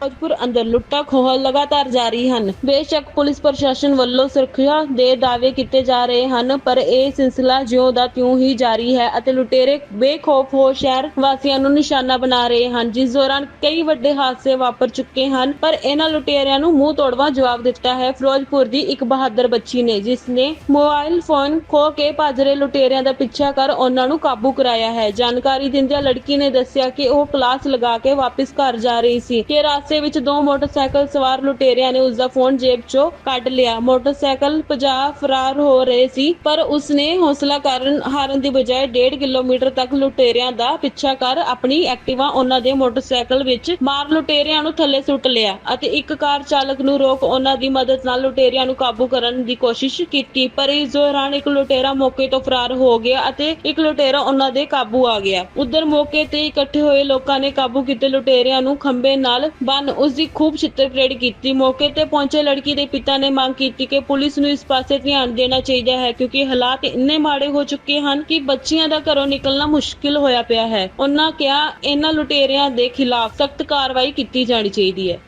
ਫਿਰੋਜ਼ਪੁਰ ਅੰਦਰ ਲੁੱਟਾ ਖੋਹ ਲਗਾਤਾਰ ਜਾਰੀ ਹਨ। ਬੇਸ਼ੱਕ ਪੁਲਿਸ ਪ੍ਰਸ਼ਾਸਨ ਵੱਲੋਂ ਸੁਰੱਖਿਆ ਦੇ ਦਾਅਵੇ ਕੀਤੇ ਜਾ ਰਹੇ ਹਨ, ਪਰ ਇਹ ਸਿਲਸਿਲਾ ਜਿਉਂ ਦਾ ਤਿਉਂ ਹੀ ਜਾਰੀ ਹੈ ਅਤੇ ਲੁਟੇਰੇ ਬੇਖੌਫ ਹੋ ਸ਼ਹਿਰ ਵਾਸੀਆਂ ਨੂੰ ਨਿਸ਼ਾਨਾ ਬਣਾ ਰਹੇ ਹਨ, ਜਿਸ ਦੌਰਾਨ ਕਈ ਵੱਡੇ ਹਾਦਸੇ ਵਾਪਰ ਚੁੱਕੇ ਹਨ, ਪਰ ਇਹਨਾਂ ਲੁਟੇਰਿਆਂ ਨੂੰ ਮੂੰਹ ਤੋੜਵਾ ਜਵਾਬ ਦਿੱਤਾ ਹੈ ਫਿਰੋਜ਼ਪੁਰ ਦੀ ਇੱਕ ਬਹਾਦਰ ਬੱਚੀ ਨੇ, ਜਿਸ ਨੇ ਮੋਬਾਈਲ ਫੋਨ ਖੋ ਕੇ ਭੱਜ ਰਹੇ ਲੁਟੇਰਿਆਂ ਦਾ ਪਿੱਛਾ ਕਰ ਉਹਨਾਂ ਨੂੰ ਕਾਬੂ ਕਰਾਇਆ ਹੈ। ਜਾਣਕਾਰੀ ਦਿੰਦਿਆਂ ਲੜਕੀ ਨੇ ਦੱਸਿਆ ਕਿ ਉਹ ਕਲਾਸ ਲਗਾ ਕੇ ਵਾਪਸ ਘਰ ਜਾ ਰਹੀ ਸੀ, ਕਿ ਰਾਸਤੇ ਵਿੱਚ ਦੋ ਮੋਟਰਸਾਈਕਲ ਸਵਾਰ ਲੁਟੇਰਿਆਂ ਨੇ ਉਸ ਦਾ ਫੋਨ ਜੇਬ 'ਚੋਂ ਕੱਢ ਲਿਆ। ਮੋਟਰਸਾਈਕਲ 50 ਫਰਾਰ ਹੋ ਰਹੇ ਸੀ, ਪਰ ਉਸਨੇ ਹੌਸਲਾ ਕਰਨ ਹਾਰਨ ਦੀ ਬਜਾਏ 1.5 ਕਿਲੋਮੀਟਰ ਤੱਕ ਲੁਟੇਰਿਆਂ ਦਾ ਪਿੱਛਾ ਕਰ ਆਪਣੀ ਐਕਟਿਵਾ ਉਹਨਾਂ ਦੇ ਮੋਟਰਸਾਈਕਲ ਵਿੱਚ ਮਾਰ ਲੁਟੇਰਿਆਂ ਨੂੰ ਥੱਲੇ ਸੁੱਟ ਲਿਆ ਅਤੇ ਇੱਕ ਕਾਰ ਚਾਲਕ ਨੂੰ ਰੋਕ ਉਹਨਾਂ ਦੀ ਮਦਦ ਨਾਲ ਲੁਟੇਰਿਆਂ ਨੂੰ ਕਾਬੂ ਕਰਨ ਦੀ ਕੋਸ਼ਿਸ਼ ਕੀਤੀ। ਪਰ ਇਸ ਦੌਰਾਨ ਇੱਕ ਲੁਟੇਰਾ ਮੌਕੇ ਤੋਂ ਫਰਾਰ ਹੋ ਗਿਆ ਅਤੇ ਇੱਕ ਲੁਟੇਰਾ ਉਹਨਾਂ ਦੇ ਕਾਬੂ ਆ ਗਿਆ। ਉਧਰ ਮੌਕੇ ਤੇ ਇਕੱਠੇ ਹੋਏ ਲੋਕਾਂ ਨੇ ਕਾਬੂ ਕੀਤੇ ਲੁਟੇਰਿਆਂ ਨੂੰ ਖੰਬੇ ਨਾਲ ਬੰਨ ਉਸ ਦੀ ਖੂਬ ਛਿੱਤਰ ਕੀਤੀ। ਮੌਕੇ ਤੇ ਪਹੁੰਚੇ ਲੜਕੀ ਦੇ ਪਿਤਾ ਨੇ ਮੰਗ ਕੀਤੀ ਕਿ ਪੁਲਿਸ ਨੂੰ ਇਸ ਪਾਸੇ ਧਿਆਨ ਦੇਣਾ ਚਾਹੀਦਾ ਹੈ, ਕਿਉਂਕਿ ਹਾਲਾਤ ਇੰਨੇ ਮਾੜੇ ਹੋ ਚੁੱਕੇ ਹਨ ਕਿ ਬੱਚੀਆਂ ਦਾ ਘਰੋਂ ਨਿਕਲਣਾ ਮੁਸ਼ਕਿਲ ਹੋਇਆ ਪਿਆ ਹੈ। ਉਹਨਾਂ ਕਿਹਾ, ਇਹਨਾਂ ਲੁਟੇਰਿਆਂ ਦੇ ਖਿਲਾਫ ਸਖਤ ਕਾਰਵਾਈ ਕੀਤੀ ਜਾਣੀ ਚਾਹੀਦੀ ਹੈ।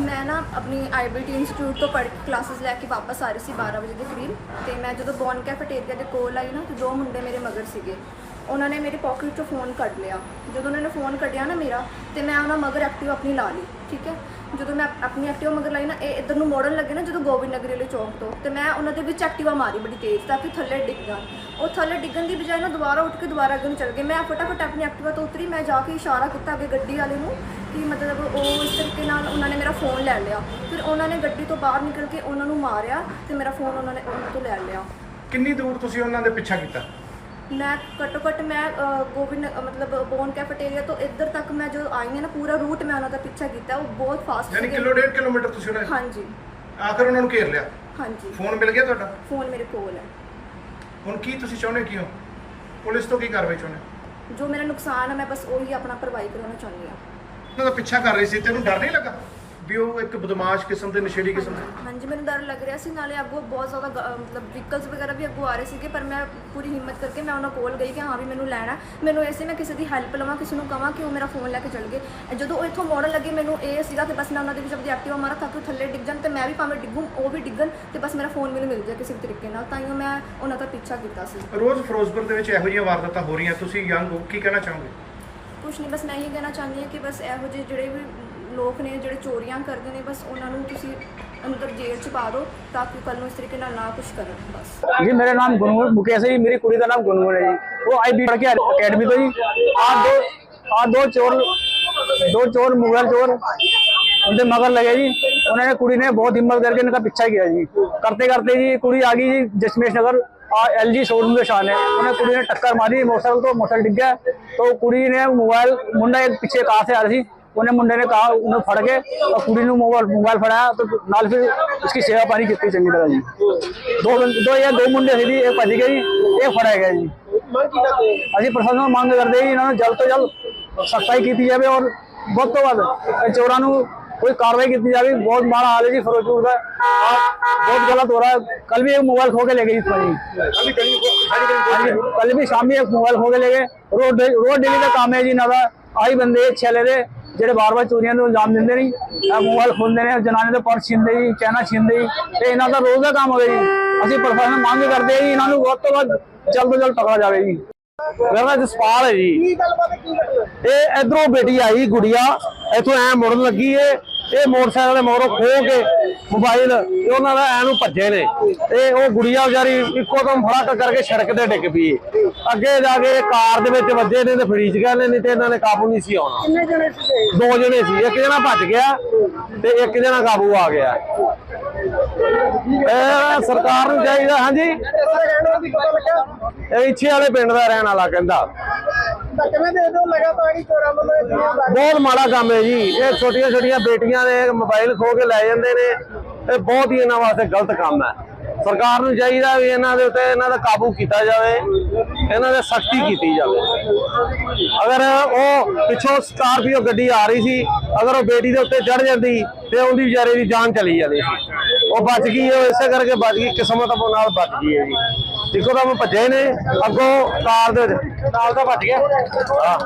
ਮੈਂ ਨਾ ਆਪਣੀ ਆਈਬੀਟੀ ਇੰਸਟੀਚਿਊਟ ਤੋਂ ਪੜ੍ਹ ਕਲਾਸਿਸ ਲੈ ਕੇ ਵਾਪਸ ਆ ਰਹੀ ਸੀ 12 ਵਜੇ ਦੇ ਕਰੀਬ। ਤੇ ਮੈਂ ਜਦੋਂ ਬੌਨ ਕੈਫੇਟੇਰੀਆ ਦੇ ਕੋਲ ਆਈ ਨਾ, ਤੇ ਦੋ ਮੁੰਡੇ ਮੇਰੇ ਮਗਰ ਸੀਗੇ। ਉਹਨਾਂ ਨੇ ਮੇਰੀ ਪਾਕਟ ਚੋਂ ਫੋਨ ਕੱਢ ਲਿਆ। ਜਦੋਂ ਉਹਨਾਂ ਨੇ ਫੋਨ ਕੱਢਿਆ ਨਾ ਮੇਰਾ, ਤੇ ਮੈਂ ਉਹਨਾਂ ਮਗਰ ਐਕਟਿਵ ਆਪਣੀ ਲਾ ਲਈ, ਠੀਕ ਹੈ? ਜਦੋਂ ਮੈਂ ਆਪਣੀ ਐਕਟਿਵਾ ਮਗਰ ਲਾਈ ਨਾ, ਇਹ ਇੱਧਰ ਨੂੰ ਮੋੜਨ ਲੱਗੇ ਨਾ, ਜਦੋਂ ਗੋਬਿੰਦ ਨਗਰੀ ਵਾਲੇ ਚੌਂਕ ਤੋਂ, ਤੇ ਮੈਂ ਉਹਨਾਂ ਦੇ ਵਿੱਚ ਐਕਟਿਵਾ ਮਾਰੀ ਬੜੀ ਤੇਜ਼, ਤਾਂ ਕਿ ਥੱਲੇ ਡਿੱਗ ਜਾਣ ਉਹ ਥੱਲੇ ਡਿੱਗਣ ਦੀ ਬਜਾਏ ਨਾ ਦੁਬਾਰਾ ਉੱਠ ਕੇ ਦੁਬਾਰਾ ਅੱਗੇ ਨੂੰ ਚੱਲ ਗਏ। ਮੈਂ ਫਟਾਫਟ ਆਪਣੀ ਐਕਟਿਵਾ ਤੋਂ ਉਤਰੀ, ਮੈਂ ਜਾ ਕੇ ਇਸ਼ਾਰਾ ਕੀਤਾ ਅੱਗੇ ਗੱਡੀ ਵਾਲੇ ਨੂੰ, ਕਿ ਮਤਲਬ ਉਹ ਇਸ ਤਰੀਕੇ ਨਾਲ ਉਹਨਾਂ ਨੇ ਮੇਰਾ ਫੋਨ ਲੈ ਲਿਆ। ਫਿਰ ਉਹਨਾਂ ਨੇ ਗੱਡੀ ਤੋਂ ਬਾਹਰ ਨਿਕਲ ਕੇ ਉਹਨਾਂ ਨੂੰ ਮਾਰਿਆ, ਤੇ ਮੇਰਾ ਫੋਨ ਉਹਨਾਂ ਨੇ ਉਹਨਾਂ ਤੋਂ ਲੈ ਲਿਆ। ਕਿੰਨੀ ਦੂਰ ਤੁਸੀਂ ਉਹਨਾਂ ਦੇ ਪਿੱਛਾ ਕੀਤਾ? ਮੈਂ ਘੱਟੋ ਘੱਟ ਮੈਂ ਅਹ, ਗੋਬਿੰਦ ਅਹ, ਮਤਲਬ ਬੋਨ ਕੈਫੇਟੇਰੀਆ ਤੋਂ ਇੱਧਰ ਤੱਕ ਮੈਂ ਜੋ ਆਈ ਹਾਂ ਨਾ ਪੂਰਾ ਰੂਟ ਮੈਂ ਉਹਨਾਂ ਦਾ ਪਿੱਛਾ ਕੀਤਾ ਉਹ ਬਹੁਤ ਫਾਸਟ ਯਾਨੀ ਕਿਲੋ ਡੇਢ ਕਿਲੋਮੀਟਰ ਤੁਸੀਂ ਉਹਨਾਂ ਹਾਂਜੀ। ਆਖਰ ਉਹਨਾਂ ਨੂੰ ਘੇਰ ਲਿਆ? ਹਾਂਜੀ। ਫੋਨ ਮਿਲ ਗਿਆ ਤੁਹਾਡਾ? ਫੋਨ ਮੇਰੇ ਕੋਲ ਹੈ। ਹੁਣ ਕੀ ਤੁਸੀਂ ਚਾਹੁੰਦੇ ਕੀ ਹੋ? ਪੁਲਿਸ ਤੋਂ ਕੀ ਕਾਰਵਾਈ ਚਾਹੁੰਦੇ ਜੋ ਮੇਰਾ ਨੁਕਸਾਨ ਹੈ ਮੈਂ ਬਸ ਉਹੀ ਆਪਣਾ ਭਰਵਾਈ ਕਰਾਉਣਾ ਚਾਹੁੰਦੀ ਹਾਂ। ਉਹਨਾਂ ਦਾ ਪਿੱਛਾ ਕਰ ਰਹੀ ਸੀ ਤੈਨੂੰ ਡਰ ਨਹੀਂ ਲੱਗਾ? ਵੀ ਉਹ ਇੱਕ ਬਦਮਾਸ਼ ਕਿਸਮ ਦੇ ਨਸ਼ੇੜੀ ਕਿਸਮ ਦੇ। ਹਾਂਜੀ ਮੈਨੂੰ ਡਰ ਲੱਗ ਰਿਹਾ ਸੀ। ਨਾਲੇ ਅੱਗੋਂ ਬਹੁਤ ਜ਼ਿਆਦਾ ਗ- ਅਹ ਮਤਲਬ ਵਹੀਕਲਸ ਵਗੈਰਾ ਵੀ ਅੱਗੋਂ ਆ ਰਹੇ ਸੀਗੇ ਪਰ ਮੈਂ ਪੂਰੀ ਹਿੰਮਤ ਕਰਕੇ ਮੈਂ ਉਹਨਾਂ ਕੋਲ ਗਈ ਕਿ ਹਾਂ ਵੀ ਮੈਨੂੰ ਲੈਣਾ ਹੈ। ਮੈਨੂੰ ਐਸੇ ਮੈਂ ਕਿਸੇ ਦੀ ਹੈਲਪ ਲਵਾਂ ਕਿਸੇ ਨੂੰ ਕਵਾਂ ਕਿ ਉਹ ਮੇਰਾ ਫੋਨ ਲੈ ਕੇ ਚਲ ਗਏ। ਜਦੋਂ ਉਹ ਇੱਥੋਂ ਮੋੜਨ ਲੱਗੇ ਮੈਨੂੰ ਇਹ ਸੀਗਾ ਕਿ ਬਸ ਮੈਂ ਉਹਨਾਂ ਦੇ ਵਿੱਚ ਆਪਣੀ ਐਕਟਿਵਾ ਮਾਰਾਂ ਤਾਂ ਕਿ ਉਹ ਥੱਲੇ ਡਿੱਗ ਜਾਣ ਤੇ ਮੈਂ ਵੀ ਭਾਵੇਂ ਡਿੱਗੂੰ ਉਹ ਵੀ ਡਿੱਗਣ ਤੇ ਬਸ ਮੇਰਾ ਫੋਨ ਮੈਨੂੰ ਮਿਲ ਜਾਏ ਕਿਸੇ ਵੀ ਤਰੀਕੇ ਨਾਲ। ਤਾਂ ਹੀ ਮੈਂ ਉਹਨਾਂ ਦਾ ਪਿੱਛਾ ਕੀਤਾ ਸੀ। ਰੋਜ਼ ਫਿਰੋਜ਼ਪੁਰ ਦੇ ਵਿੱਚ ਇਹੋ ਜਿਹੀਆਂ ਵਾਰਦਾਤਾਂ ਹੋ ਰਹੀਆਂ ਤੁਸੀਂ ਯੰਗ ਹੋ ਕੀ ਕਹਿਣਾ ਚਾਹੋਗੇ? ਕੁਛ ਨਹੀਂ ਬਸ ਮੈਂ ਇਹ ਕਹਿਣਾ ਚਾਹੁੰਦੀ ਹਾਂ ਕਿ ਬਸ ਇਹੋ ਜਿਹੇ ਜਿਹੜੇ ਵੀ ਲੋਕ ਨੇ ਜਿਹੜੇ ਚੋਰੀਆਂ ਕਰਦੇ ਨੇ ਬਸ ਉਹਨਾਂ ਨੂੰ ਤੁਸੀਂ ਅੰਦਰ ਜੇਲ੍ਹ 'ਚ ਪਾ ਦਿਓ ਤਾਂ ਕਿ ਕੱਲ ਨੂੰ ਇਸ ਤਰੀਕੇ ਨਾਲ ਨਾ ਕੁਝ ਕਰਨ ਬਸ ਜੀ ਮੇਰਾ ਨਾਮ ਗੁਰਨੂਰ ਮੁਕੇਸ਼ ਹੈ ਜੀ ਮੇਰੀ ਕੁੜੀ ਦਾ ਨਾਮ ਗੁਰਨੂਰ ਹੈ ਜੀ ਉਹ ਆਈਬੀ ਪੜ੍ਹ ਕੇ ਅਕੈਡਮੀ ਤੋਂ ਜੀ ਆ ਦੋ ਆ ਦੋ ਚੋਰ ਦੋ ਚੋਰ ਮੁਗਲ ਚੋਰ उनके मगर लगे जी उन्होंने कुड़ी ने बहुत हिम्मत करके इनका पीछा किया जी करते करते जी कुड़ी आ गई जी जसमेश नगर एल जी शोरूम के सामने उन्हें कुड़ी ने टक्कर मारी मोटरसाइकिल को मोटरसाइकिल डिग गया तो कुड़ी ने मोबाइल मुंडा एक पीछे कार से आ रही थी ਉਹਨੇ ਮੁੰਡੇ ਨੇ ਕਹਾ, ਉਹਨੂੰ ਫੜ ਕੇ ਔਰ ਕੁੜੀ ਨੂੰ ਮੋਬਾਈਲ ਮੋਬਾਈਲ ਫੜਾਇਆ ਤੇ ਨਾਲ ਫਿਰ ਉਸकी ਸੇਵਾ ਪਾਣੀ ਕੀਤੀ ਚੰਗੀ ਤਰ੍ਹਾਂ ਜੀ। ਦੋ ਦੋ ਜਾਂ ਦੋ ਮੁੰਡੇ ਸੀ ਜੀ, ਇਹ ਭੱਜ ਗਏ ਇਹ ਫੜਾਇਆ ਗਿਆ ਜੀ। ਅਸੀਂ ਪ੍ਰਸ਼ਾਸਨ ਨੂੰ ਮੰਗ ਕਰਦੇ ਜੀ, ਇਹਨਾਂ ਨੂੰ ਜਲਦ ਤੋਂ ਜਲਦ ਸਖਤਾਈ ਕੀਤੀ ਜਾਵੇ ਔਰ ਬਹੁਤ ਤੋਂ ਵੱਧ ਚੋਰਾਂ ਨੂੰ ਕੋਈ ਕਾਰਵਾਈ ਕੀਤੀ ਜਾਵੇ। ਬਹੁਤ ਮਾੜਾ ਹਾਲ ਹੈ ਜੀ ਫਿਰੋਜ਼ਪੁਰ ਦਾ। ਬਹੁਤ ਗਲਤ ਹੋ ਰਿਹਾ है कल भी एक मोबाइल खो के ले गई इसमें कल भी शाम में एक मोबाइल खो के ले गए रोड रोड डेली का काम है जी ना आई बंदे छह ले रहे ਜਿਹੜੇ ਬਾਰ-ਬਾਰ ਚੋਰੀਆਂ ਨੂੰ ਇਲਜ਼ਾਮ ਦਿੰਦੇ ਨਹੀਂ ਇਹ ਮੋਬਾਈਲ ਖੋਲਦੇ ਨੇ ਜਨਾਨੇ ਦੇ ਪਰਸ ਛਿੰਦੇ ਜੀ ਚੈਨਾ ਛਿੰਦੇ ਜੀ ਤੇ ਇਹਨਾਂ ਦਾ ਰੋਜ਼ ਦਾ ਕੰਮ ਹੋਵੇ ਜੀ। ਅਸੀਂ ਪ੍ਰਸ਼ਾਸਨ ਨੂੰ ਮੰਗ ਕਰਦੇ ਹਾਂ ਜੀ ਇਹਨਾਂ ਨੂੰ ਵੱਧ ਤੋਂ ਵੱਧ ਜਲਦ ਤੋਂ ਜਲਦ ਪਕੜਾ ਜਾਵੇ ਜੀ। ਮੇਰਾ ਨਾਮ ਜਸਪਾਲ ਹੈ ਜੀ। ਇਹ ਇਧਰੋਂ ਬੇਟੀ ਆਈ ਗੁੜੀਆ ਇੱਥੋਂ ਐ ਮੁੜਨ ਲੱਗੀ ਏ। ਇਹ ਮੋਟਰਸਾਈਕਲ ਦੇ ਮਗਰੋਂ ਖੋ ਕੇ ਮੋਬਾਈਲ ਉਹਨਾਂ ਦਾ ਐ ਨੂੰ ਭੱਜੇ ਨੇ। ਤੇ ਉਹ ਗੁੜੀਆ ਵਿਚਾਰੀ ਇੱਕੋ ਦਮ ਫੜਕ ਕਰਕੇ ਸੜਕ ਤੇ ਡਿੱਗ ਪਈ। ਅੱਗੇ ਜਾ ਕੇ ਕਾਰ ਦੇ ਵਿੱਚ ਵੱਜੇ ਨੇ ਤੇ ਫਰੀਜ ਗਏ ਨੇ ਨਹੀਂ ਤੇ ਇਹਨਾਂ ਨੇ ਕਾਬੂ ਨਹੀਂ ਸੀ ਆਉਣਾ। ਕਿੰਨੇ ਜਣੇ ਸੀਗੇ? ਦੋ ਜਣੇ ਸੀ ਇੱਕ ਜਣਾ ਭੱਜ ਗਿਆ ਤੇ ਇੱਕ ਜਣਾ ਕਾਬੂ ਆ ਗਿਆ। ਇਹ ਸਰਕਾਰ ਨੂੰ ਚਾਹੀਦਾ ਹਾਂਜੀ? ਇਹ ਇੱਛੇ ਵਾਲੇ ਪਿੰਡ ਦਾ ਰਹਿਣ ਵਾਲਾ ਕਹਿੰਦਾ। ਬਹੁਤ ਮਾੜਾ ਕੰਮ ਹੈ ਜੀ। ਇਹ ਛੋਟੀਆਂ ਛੋਟੀਆਂ ਬੇਟੀਆਂ ਦੇ ਮੋਬਾਈਲ ਖੋ ਕੇ ਲੈ ਜਾਂਦੇ ਨੇ। ਇਹ ਬਹੁਤ ਹੀ ਇਹਨਾਂ ਵਾਸਤੇ ਗਲਤ ਕੰਮ ਹੈ। ਸਰਕਾਰ ਨੂੰ ਚਾਹੀਦਾ ਵੀ ਇਹਨਾਂ ਦੇ ਉੱਤੇ ਇਹਨਾਂ ਦਾ ਕਾਬੂ ਕੀਤਾ ਜਾਵੇ ਇਹਨਾਂ ਦੇ ਸਖਤੀ ਕੀਤੀ ਜਾਵੇ। ਅਗਰ ਉਹ ਪਿੱਛੋਂ ਸਕਾਰਪੀਓ ਗੱਡੀ ਆ ਰਹੀ ਸੀ ਅਗਰ ਉਹ ਬੇਟੀ ਦੇ ਉੱਤੇ ਚੜ ਜਾਂਦੀ ਤੇ ਉਹਦੀ ਵਿਚਾਰੇ ਦੀ ਜਾਨ ਚਲੀ ਜਾਂਦੀ ਸੀ। ਉਹ ਬਚ ਗਈ ਉਹ ਇਸੇ ਕਰਕੇ ਬਚ ਗਈ ਕਿਸਮਤ ਨਾਲ ਬਚ ਗਈ ਹੈ ਜੀ। ਦੇਖੋ ਤਾਂ ਭੱਜੇ ਨੇ ਅੱਗੋਂ ਕਾਰ ਦੇ ਨਾਲ ਤਾਂ ਭੱਜ ਗਿਆ। ਹਾਂ।